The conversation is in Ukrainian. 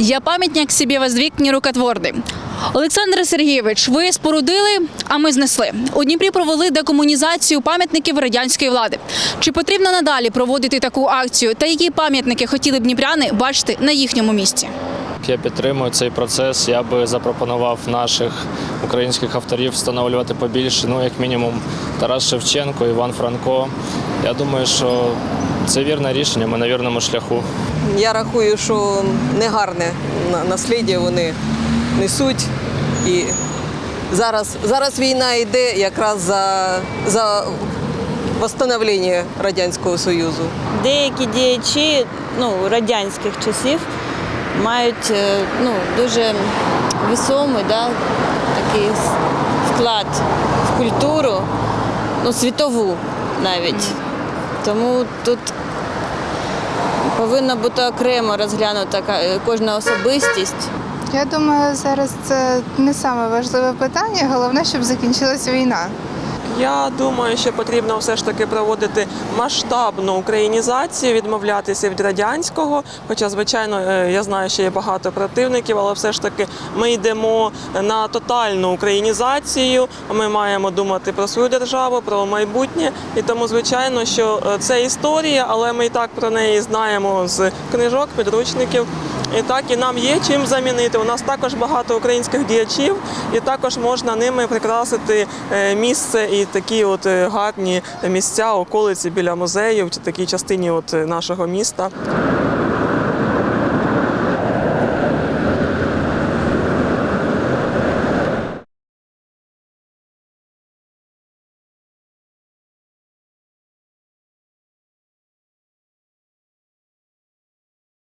Я пам'ятник собі воздвиг нерукотворний. Олександр Сергійович, ви спорудили, а ми знесли. У Дніпрі провели декомунізацію пам'ятників радянської влади. Чи потрібно надалі проводити таку акцію? Та які пам'ятники хотіли б дніпряни бачити на їхньому місці? Я підтримую цей процес. Я би запропонував наших українських авторів встановлювати побільше. Ну, як мінімум, Тарас Шевченко, Іван Франко. Я думаю, що це вірне рішення. Ми на вірному шляху. Я рахую, що негарне на- насліддя вони несуть. І зараз, зараз війна йде якраз за, за восстановлення Радянського Союзу. Деякі діячі ну, радянських часів мають е, ну, дуже весомий да, такий вклад в культуру, ну, світову навіть. Тому тут повинна бути окремо розглянута е, кожна особистість. Я думаю, зараз це не саме важливе питання. Головне, щоб закінчилась війна. Я думаю, що потрібно все ж таки проводити масштабну українізацію, відмовлятися від радянського. Хоча, звичайно, е, я знаю, що є багато противників, але все ж таки ми йдемо на тотальну українізацію. Ми маємо думати про свою державу, про майбутнє. І тому, звичайно, що е, це історія, але ми і так про неї знаємо з книжок, підручників. І так і нам є чим замінити. У нас також багато українських діячів, і також можна ними прикрасити е, місце і такі от е, гарні місця, околиці біля музеїв в такій частині от е, нашого міста.